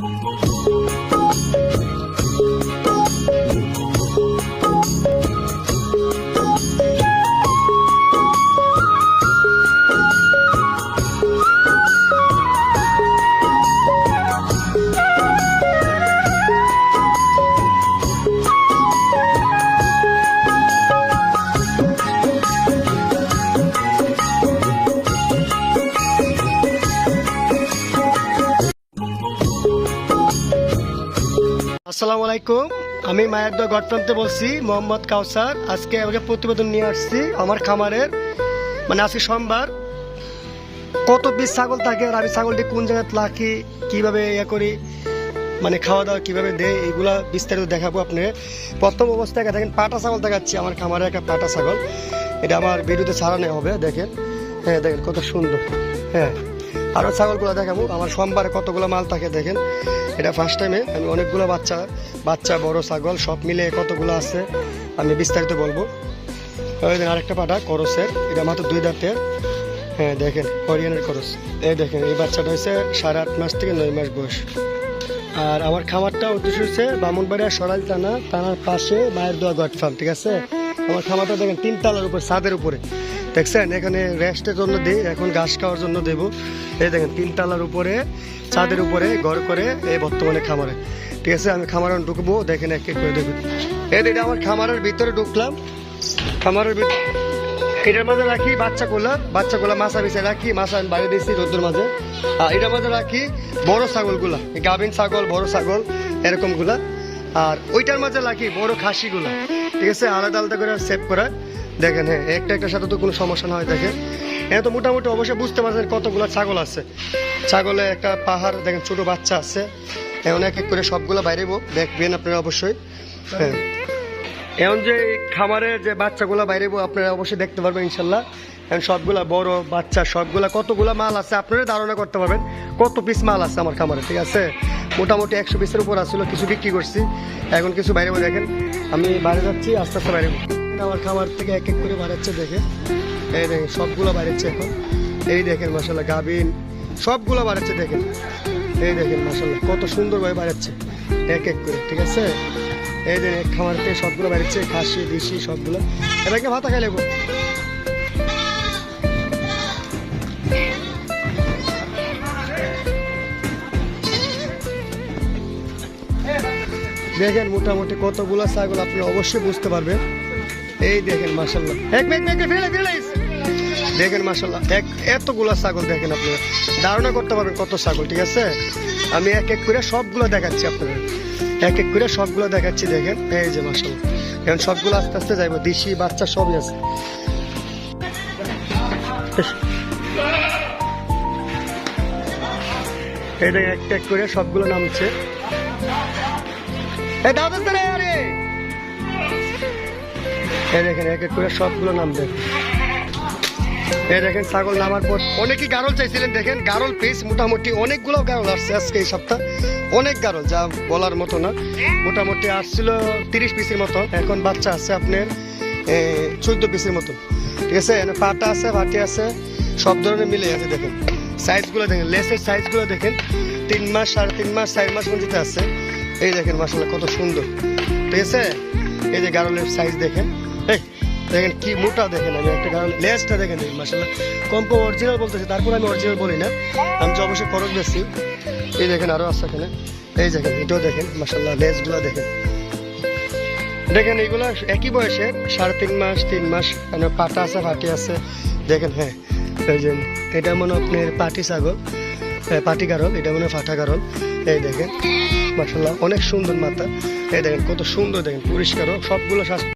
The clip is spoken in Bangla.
Música আসসালামু আলাইকুম। আমি মায়ের গটপ্রান্তে বলছি, মোহাম্মদ কাউসার। আজকে আমাকে প্রতিবেদন নিয়ে আসছি, আমার খামারের। মানে আজকে সোমবার। কত পিস ছাগল থাকে আর আমি ছাগলটি কোন জায়গায় রাখি, কীভাবে ইয়ে করি মানে খাওয়া দাওয়া কীভাবে দেয় এগুলা বিস্তারিত দেখাবো আপনি প্রথম অবস্থায় দেখেন, পাটা ছাগল দেখাচ্ছি, আমার খামারে একটা পাটা ছাগল। এটা আমার ভিডিওতে ছাড়ানো হবে, দেখেন। হ্যাঁ দেখেন কত সুন্দর। হ্যাঁ। আরও ছাগলগুলো দেখাবো। আমার সোমবারে কতগুলো মাল থাকে দেখেন। এটা ফার্স্ট টাইমে আমি অনেকগুলো বাচ্চা বাচ্চা, বড় ছাগল, সব মিলে কতগুলো আছে, আমি বিস্তারিত বলব। আরেকটা পাটা করসের এটা মাত্র দুই দাঁতের। হ্যাঁ দেখেন, হরিয়ানের করস এই দেখেন, এই বাচ্চাটা হয়েছে সাড়ে আট মাস থেকে নয় মাস বয়স। আর আমার খামারটা উদ্দেশ্য হচ্ছে বামুনবাড়িয়া সরাইল থানা, থানার পাশে মায়ের দোয়া গড ফার্ম, ঠিক আছে? আমার খামারটা দেখেন তিন তলার উপর, ছাদের উপরে। দেখছেন? এখানে রেস্টের জন্য দিই এখন ঘাস খাওয়ার জন্য দেবো। এই দেখেন তিনতলার উপরে, ছাদের উপরে ঘর করে এই বর্তমানে খামারে। ঠিক আছে, আমি খামারে ঢুকবো, দেখেন এক এক করে দেখবেন এই এটা আমার খামারের ভিতরে ঢুকলাম। খামারের ভিতরে এটার মাঝে রাখি বাচ্চাগুলা বাচ্চাগুলা মাছা বিছে রাখি, মাছা আমি বাইরে দিয়েছি রোদ্দুর মাঝে। আর এটার মাঝে রাখি বড় ছাগলগুলা গাভিন ছাগল, বড় ছাগল এরকমগুলা আর ওইটার মাঝে রাখি বড় খাসিগুলা ঠিক আছে, আলাদা আলাদা করে সেভ করা। দেখেন হ্যাঁ একটা একটার সাথে তো কোনো সমস্যা না হয়, দেখেন। হ্যাঁ তো মোটামুটি অবশ্যই বুঝতে পারছেন কতগুলো ছাগল আছে। ছাগলে একটা পাহাড়, দেখেন, ছোট বাচ্চা আছে। এখন এক এক করে সবগুলো বাইরেবো, দেখবেন আপনারা অবশ্যই। হ্যাঁ। এখন যে খামারে যে বাচ্চাগুলো বাইরে আপনারা অবশ্যই দেখতে পারবেন, ইনশাল্লাহ। এখন সবগুলা বড় বাচ্চা, সবগুলা কতগুলা মাল আছে, আপনারা ধারণা করতে পারবেন। কত পিস মাল আছে আমার খামারে, ঠিক আছে? মোটামুটি একশো পিসের উপর আসছিল কিছু বিক্রি করছি। এখন কিছু বাইরে দেখেন। আমি বাইরে যাচ্ছি, আস্তে আস্তে বাইরে আমার খামার থেকে এক এক করে বাড়াচ্ছে দেখে। এই দেখেন, সবগুলো বাড়াচ্ছে এখন। এই দেখেন মশাল্লাহ গাভিন, সবগুলো বাড়াচ্ছে দেখেন। এই দেখেন মশাল্লাহ কত সুন্দরভাবে বাড়াচ্ছে, এক এক করে, ঠিক আছে? এই দিন খামার থেকে সবগুলো বেড়েছে খাসি, দেশি, সবগুলো। এটাকে ভাতা খাই লেবো দেখেন, মোটামুটি কতগুলো ছাগল আপনি অবশ্যই বুঝতে পারবেন। এই দেখেন মাসাল্লাহ এক মেঘ মেঘে ফেলে দেখেন মাসাল্লাহ এক এতগুলো ছাগল দেখেন আপনি। ধারণা করতে পারবেন কত ছাগল, ঠিক আছে? আমি এক এক করে সবগুলো দেখাচ্ছি আপনাদের। এক এক করে সবগুলো দেখাচ্ছি, দেখেন। এই যে মাসাল্লাহ এখন সবগুলো আস্তে আস্তে যাইবো। দেশি বাচ্চা সবই আছে। এই দেখেন, এক এক করে সবগুলো নামছে। এই দাদা আরে! এই দেখেন, এক এক করে সবগুলো নামবে এই দেখেন, ছাগল নামার পর অনেকেই গারল চাইছিলেন, দেখেন, গারল পিস মোটামুটি। অনেকগুলো গারল আসছে আজকে এই সপ্তাহ। অনেক গারল, যা বলার মতো না। মোটামুটি আসছিল তিরিশ পিসের মতো। এখন বাচ্চা আছে আপনার চোদ্দ পিসের মতো। ঠিক আছে? পাটা আছে, বাটি আছে, সব ধরনের মিলে আছে, দেখেন। সাইজগুলো দেখেন, লেসের সাইজগুলো দেখেন। তিন মাস, সাড়ে তিন মাস, চার মাস পর্যন্ত আছে। এই দেখেন মাসাল্লাহ কত সুন্দর। ঠিক আছে? এই যে গারলের সাইজ দেখেন দেখেন কি মোটা দেখেন আমি একটা গারল লেসটা দেখেন মাসাল্লাহ কম কম অরিজিনাল বলতেছি, তারপর আমি অরিজিনাল বলি না। আমি তো অবশ্যই খরচ বেশি, এই দেখেন আরও আছে এখানে। এই দেখেন, এটাও দেখেন মাসাল্লাহ লেসগুলো দেখেন। দেখেন এইগুলো একই বয়সে, সাড়ে তিন মাস তিন মাস মানে পাটা আছে ফাটি আছে। দেখেন হ্যাঁ এই যে এটা মনে আপনার পাটি ছাগল পাটি গারল, এটা মনে ফাটা গারল। এই দেখেন মাসাল্লাহ অনেক সুন্দর মাথা। এই দেখেন কত সুন্দর দেখেন পরিষ্কারও সবগুলো স্বাস্থ্য